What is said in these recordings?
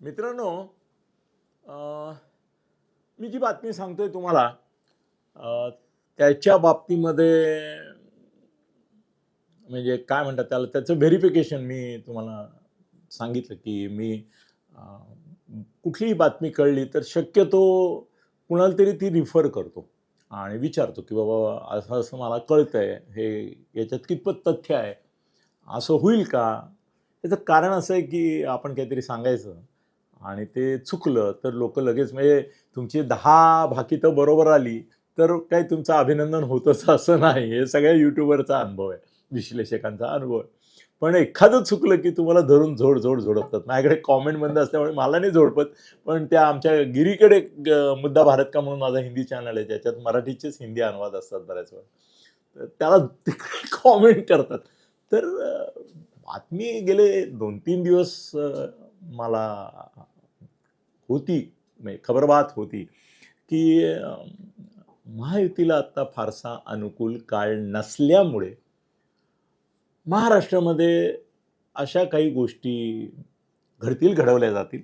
मित्रांनो मी जी बातमी सांगतोय तुम्हाला त्याच्या बाबतीमध्ये म्हणजे काय म्हणतात त्याला त्याचं व्हेरिफिकेशन मी तुम्हाला सांगितलं की मी कुठलीही बातमी कळली तर शक्यतो कुणाला तरी ती रिफर करतो आणि विचारतो की बाबा असं असं मला कळतंय हे याच्यात कितपत तथ्य आहे असं होईल का? त्याचं कारण असं आहे की आपण काहीतरी सांगायचं आणि ते चुकलं तर लोक लगेच म्हणजे तुमची दहा भाकी तर बरोबर आली तर काही तुमचं अभिनंदन होतंच असं नाही. हे सगळ्या युट्यूबरचा अनुभव आहे विश्लेषकांचा अनुभव आहे. पण एखादं चुकलं की तुम्हाला धरून झोड झोड झोडपतात. माझ्याकडे कॉमेंट बंद असल्यामुळे मला नाही झोडपत पण त्या आमच्या गिरीकडे ग- मुद्दा भारत का म्हणून माझा हिंदी चॅनल आहे ज्याच्यात मराठीचेच हिंदी अनुवाद असतात बऱ्याच वेळा. तर त्याला तिकडे कॉमेंट करतात. तर बातमी गेले दोन तीन दिवस मला होती म्हणजे खबरबात होती की महायुतीला आत्ता फारसा अनुकूल काळ नसल्यामुळे महाराष्ट्रामध्ये अशा काही गोष्टी घडतील घडवल्या जातील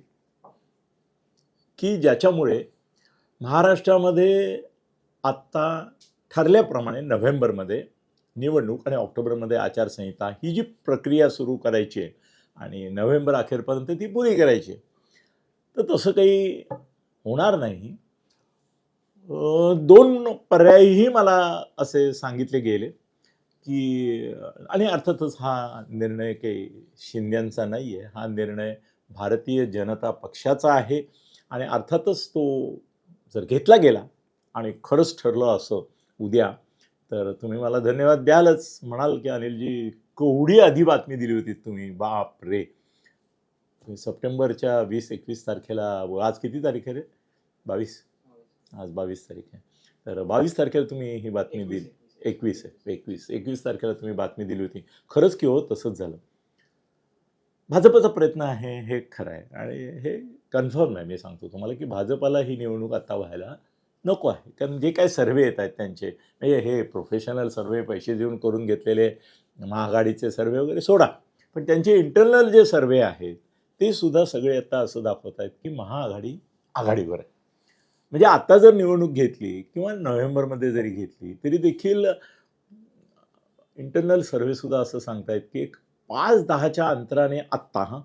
की ज्याच्यामुळे महाराष्ट्रामध्ये आत्ता ठरल्याप्रमाणे नोव्हेंबरमध्ये निवडणूक आणि ऑक्टोबरमध्ये आचारसंहिता ही जी प्रक्रिया सुरू करायची आहे आणि नोव्हेंबर अखेरपर्यंत ती पुरी करायची आहे तर तसं काही होणार नाही. दोन पर्यायही मला असे सांगितले गेले की आणि अर्थातच हा निर्णय काही शिंद्यांचा नाही आहे हा निर्णय भारतीय जनता पक्षाचा आहे आणि अर्थातच तो जर घेतला गेला आणि खरंच ठरलं असं उद्या तर तुम्ही मला धन्यवाद द्यालच. म्हणाल की अनिलजी केवढी आधी बातमी दिली होती तुम्ही? बाप रे सप्टेंबरच्या वीस एकवीस तारखेला आज किती तारीख आहे रे? बावीस? आज बावीस तारीख आहे. तर बावीस तारखेला तुम्ही ही बातमी दिली. एकवीस. आहे एकवीस. एकवीस तारखेला तुम्ही बातमी दिली होती. खरंच की हो तसंच झालं. भाजपचा प्रयत्न आहे हे खरं आहे. आणि हे कन्फर्म आहे मी सांगतो तुम्हाला की भाजपाला ही निवडणूक आता व्हायला नको आहे. कारण जे काय सर्वे येत आहेत त्यांचे म्हणजे हे प्रोफेशनल सर्वे पैसे देऊन करून घेतलेले महाआघाडीचे सर्वे वगैरे सोडा. पण त्यांचे इंटरनल जे सर्वे आहेत ते सुद्धा सगळे आता असं दाखवत आहेत की महाआघाडी आघाडीवर आहे. म्हणजे आता जर निवडणूक घेतली किंवा नोव्हेंबरमध्ये जरी घेतली तरी देखील इंटरनल सर्व्हेसुद्धा असं सांगतायत की एक पाच दहाच्या अंतराने आत्ता हा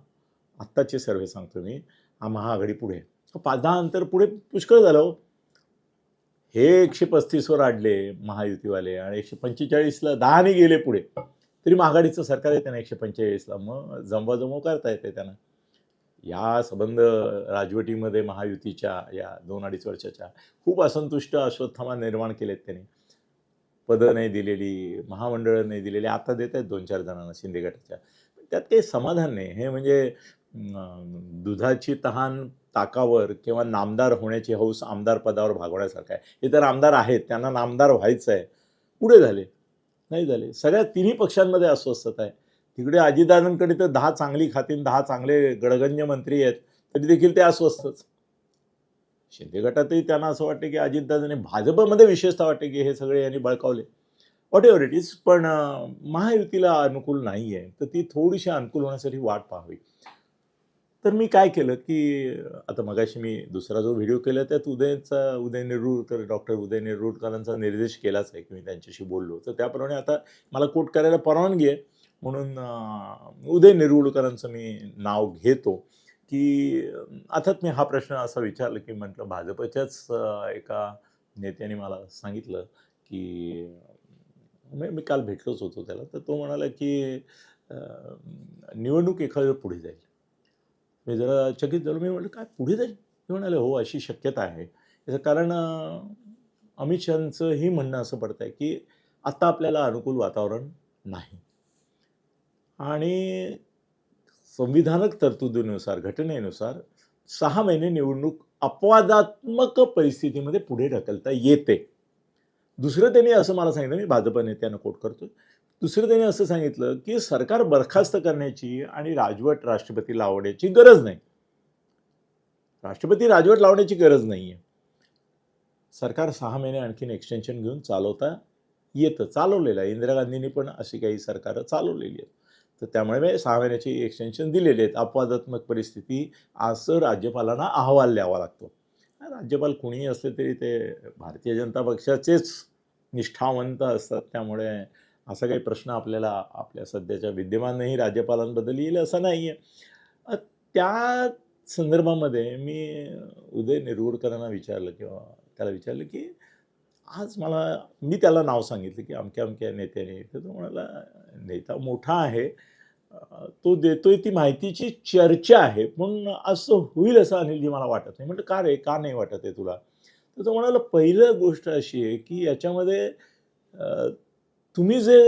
आत्ताचे सर्व्हे सांगतो मी हा महाआघाडी पुढे पाच दहा अंतर पुढे पुष्कळ झालं हो. हे एकशे पस्तीसवर आडले महायुतीवाले आणि एकशे पंचेचाळीसला दहाने गेले पुढे. तरी महाआघाडीचं सरकार आहे त्यांना एकशे पंचेचाळीसला. मग जमवाजमव करता येते त्यांना. या संबंध राजवटीमध्ये महायुतीच्या या दोन अडीच वर्षाच्या खूप असंतुष्ट अश्वत्थामा निर्माण केलेत त्यांनी. पदं नाही दिलेली महामंडळं नाही दिलेली आता देत आहेत दोन चार जणांना शिंदे गटाच्या. त्यात काही समाधान नाही. हे म्हणजे दुधाची तहान ताकावर किंवा नामदार होण्याची हौस आमदार पदावर भागवण्यासारखं आहे. हे तर आमदार आहेत त्यांना नामदार व्हायचं आहे पुढे झाले नाही झाले. सगळ्या तिन्ही पक्षांमध्ये अस्वस्थता आहे. तिकडे अजितदादांकडे तर दहा चांगली खातीन दहा चांगले गडगंज मंत्री आहेत तरी देखील ते अस्वस्थच. शिंदे गटातही त्यांना असं वाटतं की अजितदादांनी भाजपमध्ये विशेषतः वाटते की हे सगळे यांनी बळकावले. वॉट एव्हर इट इज पण महायुतीला अनुकूल नाही आहे तर ती थोडीशी अनुकूल होण्यासाठी वाट पाहावी. तर मी काय केलं की आता मगाशी मी दुसरा जो व्हिडिओ केला त्यात उदयचा उदय नेरुरकर डॉक्टर उदय नेरूरकरांचा निर्देश केलाच आहे की मी त्यांच्याशी बोललो. तर त्याप्रमाणे आता मला कोट करायला परवानगी आहे. म्हणून उदय नेरुरकरांचं मी नाव घेतो की अर्थात मी हा प्रश्न असा विचारला की म्हटलं भाजपच्याच एका नेत्याने मला सांगितलं की मी मी काल भेटलोच होतो त्याला तर तो म्हणाला की निवडणूक एखाद्या पुढे जाईल. मी जरा चकित झालो मी म्हटलं काय पुढे जाईल? ते म्हणाले हो अशी शक्यता आहे. याचं कारण अमित शहांचं ही म्हणणं असं पडतं आहे की आत्ता आपल्याला अनुकूल वातावरण नाही. आणि संविधानक तरतुदीनुसार घटनेनुसार सहा महिने निवडणूक अपवादात्मक परिस्थितीमध्ये पुढे ढकलता येते. दुसरं त्यांनी असं मला सांगितलं मी भाजप नेत्यांना कोट करतो दुसरं त्यांनी असं सांगितलं की सरकार बरखास्त करण्याची आणि राजवट राष्ट्रपती लावण्याची गरज नाही. राष्ट्रपती राजवट लावण्याची गरज नाही आहे सरकार सहा महिने आणखीन एक्सटेन्शन घेऊन चालवता येतं चालवलेलं आहे. इंदिरा गांधींनी पण अशी काही सरकारं चालवलेली आहेत. तर त्यामुळे मी सहा महिन्याची एक्सटेन्शन दिलेली आहेत. अपवादात्मक परिस्थिती असं राज्यपालांना अहवाल द्यावा लागतो. राज्यपाल कुणीही असले तरी ते भारतीय जनता पक्षाचेच निष्ठावंत असतात. त्यामुळे असा काही प्रश्न आपल्याला आपल्या सध्याच्या विद्यमानही राज्यपालांबद्दल येईल असं नाही आहे त्या संदर्भामध्ये मी उदय निरगुडकरांना विचारलं किंवा त्याला विचारलं की आज मला मी त्याला नाव सांगितलं की अमक्या अमक्या नेत्याने तर तो म्हणाला नेता मोठा आहे तो देतोय ती माहितीची चर्चा आहे पण असं होईल असं अनिलजी मला वाटत नाही. म्हटलं का रे? का नाही वाटत आहे तुला? तर तो म्हणाला पहिलं गोष्ट अशी आहे की याच्यामध्ये तुम्ही जे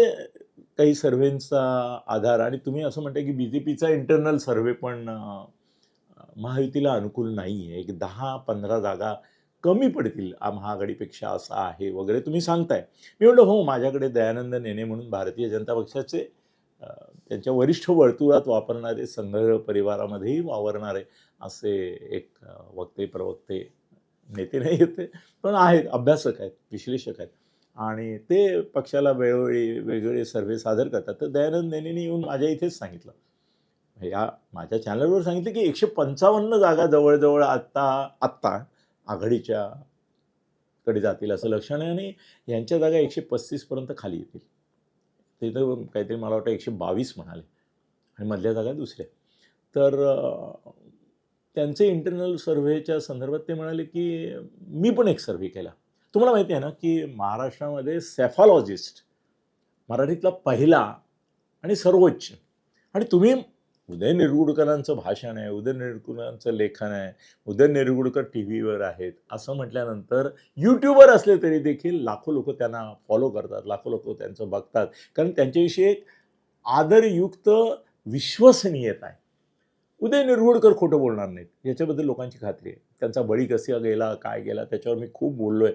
काही सर्व्हेंचा आधार आणि तुम्ही असं म्हणताय की बी जे पीचा इंटरनल सर्व्हे पण महायुतीला अनुकूल नाही आहे एक दहा पंधरा जागा कमी पडतील. महाआघाडीपेक्षा असं आहे वगैरे तुम्ही सांगताय. मी म्हटलं हो माझ्याकडे दयानंद नेने म्हणून भारतीय जनता पक्षाचे त्यांच्या वरिष्ठ वर्तुळात वापरणारे संघ परिवारामध्येही वावरणारे असे एक वक्ते प्रवक्ते नेते नाही येते पण आहेत अभ्यासक आहेत विश्लेषक आहेत. आणि ते पक्षाला वेळोवेळी वेगवेगळे सर्वे सादर करतात. तर दयानंद नेनेने येऊन माझ्या इथेच सांगितलं. या माझ्या चॅनलवर सांगितलं की एकशे पंचावन्न जागा जवळजवळ आत्ता आत्ता आघाडीच्या कडे जातील असं लक्षण आहे आणि यांच्या जागा एकशे पस्तीसपर्यंत खाली येतील. तिथं काहीतरी मला वाटतं एकशे बावीस म्हणाले. आणि मधल्या जागा दुसऱ्या. तर त्यांचे इंटरनल सर्व्हेच्या संदर्भात ते म्हणाले की मी पण एक सर्व्हे केला. तुम्हाला माहिती आहे ना की महाराष्ट्रामध्ये सेफॉलॉजिस्ट मराठीतला पहिला आणि सर्वोच्च. आणि तुम्ही उदय निरगुडकरांचं भाषण आहे उदय निरगुडकरांचं लेखन आहे उदय निरगुडकर टी व्हीवर आहेत असं म्हटल्यानंतर यूट्यूबवर असले तरी देखील लाखो लोक त्यांना फॉलो करतात लाखो लोक त्यांचं बघतात. कारण त्यांच्याविषयी एक आदरयुक्त विश्वसनीयता आहे. उदय निरगुडकर खोटं बोलणार नाहीत. याच्याबद्दल लोकांची खात्री आहे. त्यांचा बळी कसा गेला काय गेला त्याच्यावर मी खूप बोललो आहे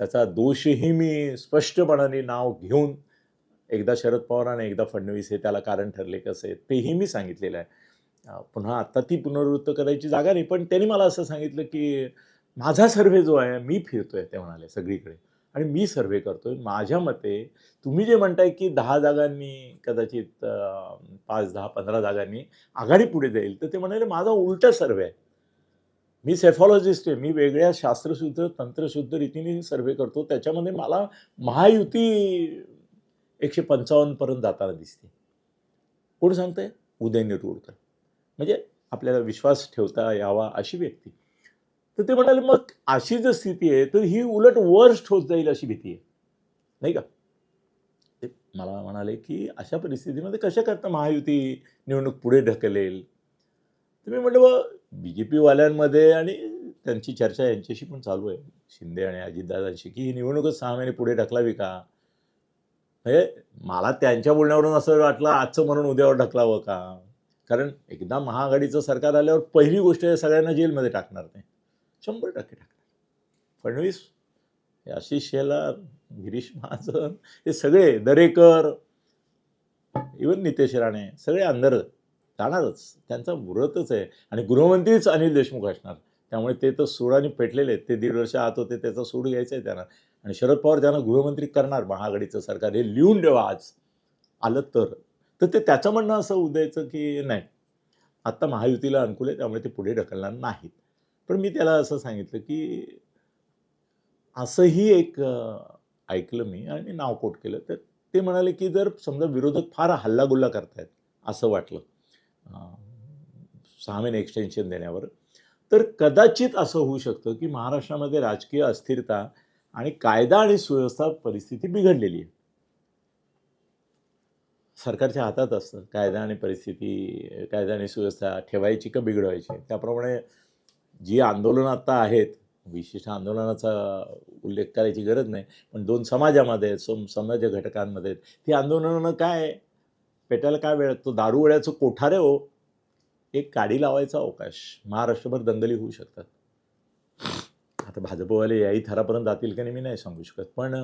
त्याचा दोषही मी स्पष्टपणाने नाव घेऊन एकदा शरद पवार आणि एकदा फडणवीस हे त्याला कारण ठरले कसे तेही मी सांगितलेलं आहे. पुन्हा आत्ता ती पुनर्वृत्त करायची जागा नाही पण त्यांनी मला असं सांगितलं की माझा सर्व्हे जो आहे मी फिरतोय ते म्हणाले सगळीकडे. आणि मी सर्व्हे करतोय. माझ्या मते तुम्ही जे म्हणताय की दहा जागांनी कदाचित पाच दहा पंधरा जागांनी आघाडी पुढे जाईल तर ते म्हणाले माझा उलटा सर्वे आहे. मी सेफॉलॉजिस्ट आहे मी वेगळ्या शास्त्रशुद्ध तंत्रशुद्ध रीतीने सर्वे करतो. त्याच्यामध्ये मला महायुती एकशे पंचावन्नपर्यंत जाताना दिसते. कोण सांगतंय? उदय निरगुडकर म्हणजे आपल्याला विश्वास ठेवता यावा अशी व्यक्ती. तर ते म्हणाले मग अशी जर स्थिती आहे तर ही उलट वर्स्ट होत जाईल अशी भीती आहे. नाही का? ते मला म्हणाले की अशा परिस्थितीमध्ये कशा करता महायुती निवडणूक पुढे ढकलेल? तर मी म्हटलं बा बी जे पीवाल्यांमध्ये आणि त्यांची चर्चा यांच्याशी पण चालू आहे. शिंदे आणि अजितदादांशी की ही निवडणूकच सहा महिने पुढे ढकलावी का? म्हणजे मला त्यांच्या बोलण्यावरून असं वाटलं आजचं म्हणून उद्यावर ढकलावं का? कारण एकदा महाआघाडीचं सरकार आल्यावर पहिली गोष्ट सगळ्यांना जेलमध्ये टाकणार नाही. शंभर टक्के टाकणार. फडणवीस आशिष शेलार गिरीश महाजन हे सगळे दरेकर इवन नितेश राणे सगळे अंदर जाणारच. त्यांचा व्रतच आहे. आणि गृहमंत्रीच अनिल देशमुख असणार. त्यामुळे ते तर सोडाने पेटलेले आहेत. ते दीड वर्ष आत होते त्याचा सूड घ्यायचा आहे त्यांना. आणि शरद पवार त्यांना गृहमंत्री करणार महाआघाडीचं सरकार हे लिहून देवा आज. आलं तर. तर ते त्याचं म्हणणं असं उदयचं की नाही. आत्ता महायुतीला अनुकूल आहे त्यामुळे ते पुढे ढकलणार नाहीत. पण मी त्याला असं सांगितलं की असंही एक ऐकलं मी आणि नाव कोट केलं. तर ते म्हणाले की जर समजा विरोधक फार हल्लागुल्ला करतायत असं वाटलं सहा महिने एक्सटेन्शन देण्यावर तर कदाचित असं होऊ शकतं की महाराष्ट्रामध्ये राजकीय अस्थिरता आणि कायदा आणि सुव्यवस्था परिस्थिती बिघडलेली आहे. सरकारच्या हातात असतं. कायदा आणि परिस्थिती कायदा आणि सुव्यवस्था ठेवायची का बिघडवायची? त्याप्रमाणे जी आंदोलनं आता आहेत विशिष्ट आंदोलनाचा उल्लेख करायची गरज नाही पण दोन समाजामध्ये आहेत, सम समाज घटकांमध्ये आहेत. ती आंदोलनं काय पेटायला काय वेळ? तो दारू वेळ्याचं कोठारे हो. एक काडी लावायचा अवकाश. महाराष्ट्रभर दंगली होऊ शकतात. आता भाजपवाले याही थरापर्यंत जातील का नाही मी नाही सांगू शकत. पण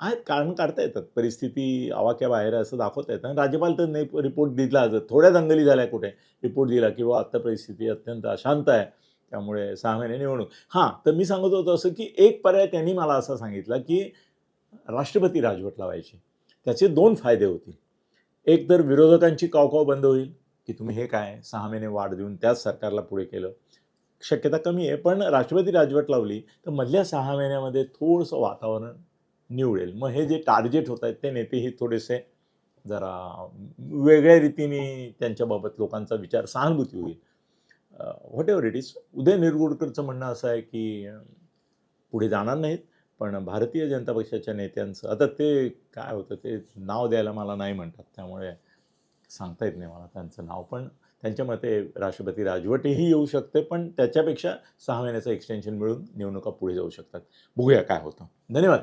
आहेत कारण काढता येतात. परिस्थिती आवाक्याबाहेर असं दाखवता येतं. आणि राज्यपाल तर नाही रिपोर्ट दिला थोड्या दंगली झाल्या कुठे? रिपोर्ट दिला किंवा आत्ता परिस्थिती अत्यंत अशांत आहे. त्यामुळे सहा महिने निवडणूक. हां तर मी सांगत होतो असं की एक पर्याय त्यांनी मला असा सांगितला की राष्ट्रपती राजवट लावायची. त्याचे दोन फायदे होतील. एक तर विरोधकांची कावकाव बंद होईल की तुम्ही हे काय? सहा महिने वाढ देऊन त्याच सरकारला पुढे केलं. शक्यता कमी आहे पण राष्ट्रपती राजवट लावली तर मधल्या सहा महिन्यामध्ये थोडंसं वातावरण निवडेल मग हे जे टार्गेट होत आहेत ते नेतेही थोडेसे जरा वेगळ्या रीतीने त्यांच्याबाबत लोकांचा विचार सहानुभूती होईल. Whatever it is Uday निरगुडकरचं म्हणणं असं आहे की पुढे जाणार नाहीत पण भारतीय जनता पक्षाच्या नेत्यांचं आता ते काय होतं ते नाव द्यायला मला नाही म्हणतात त्यामुळे सांगता येत नाही मला त्यांचं नाव पण त्यांच्या मते राष्ट्रपती राजवटही येऊ शकते पण त्याच्यापेक्षा सहा महिन्याचं एक्सटेन्शन मिळून निवडणुका पुढे जाऊ शकतात. बघूया काय होतं. धन्यवाद.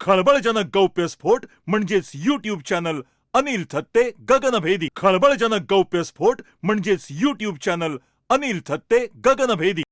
खळबळजनक गौप्यस्फोट म्हणजेच युट्यूब चॅनल अनिल थत्ते गगनभेदी. खळबळजनक गौप्यस्फोट म्हणजेच युट्यूब चॅनल अनिल थत्ते गगनभेदी.